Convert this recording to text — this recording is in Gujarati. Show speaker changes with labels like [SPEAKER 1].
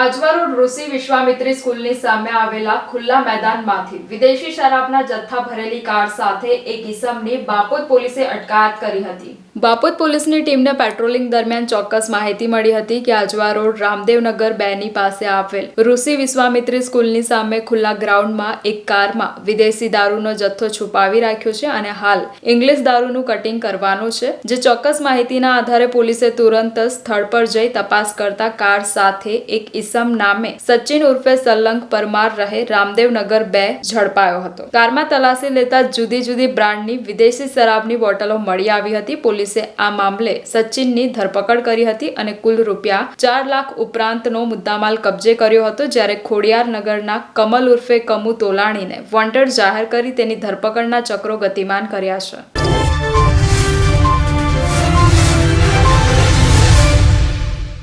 [SPEAKER 1] આજવા રોડ ઋષિ વિશ્વામિત્રી સ્કૂલની સામે આવેલા ખુલ્લા મેદાનમાંથી વિદેશી શરાબના જથ્થા ભરેલી કાર સાથે એક ઇસમની બાપોદ પોલીસે અટકાયત કરી હતી. બાપોદ પોલીસની ટીમને પેટ્રોલિંગ દરમિયાન ચોક્કસ માહિતી મળી હતી કે આજવા રોડ રામદેવનગર બેની પાસે આવેલ ઋષિ વિશ્વામિત્રી સ્કૂલની સામે ખુલ્લા ગ્રાઉન્ડમાં એક કારમાં વિદેશી દારૂનો જથ્થો છુપાવી રાખ્યો છે અને હાલ ઇંગ્લિશ દારૂનું કટિંગ કરવાનું છે, જે ચોક્કસ માહિતીના આધારે પોલીસે તુરંત સ્થળ પર જઈ તપાસ કરતા કાર સાથે એક ઇસમ નામે સચિન ઉર્ફે સલંગ પરમાર રહે રામદેવનગર બે ઝડપાયો હતો. કારમાં તલાશી લેતા જુદી જુદી બ્રાન્ડની વિદેશી શરાબની બોટલો મળી આવી હતી, પોલીસે આ મામલે સચિનની ધરપકડ કરી હતી અને કુલ રૂપિયા ચાર લાખ ઉપરાંતનો મુદ્દામાલ કબજે કર્યો હતો, જ્યારે ખોડિયાર નગરના કમલ ઉર્ફે કમુ તોલાણીને વોન્ટેડ જાહેર કરી તેની ધરપકડના ચક્રો ગતિમાન કર્યા છે.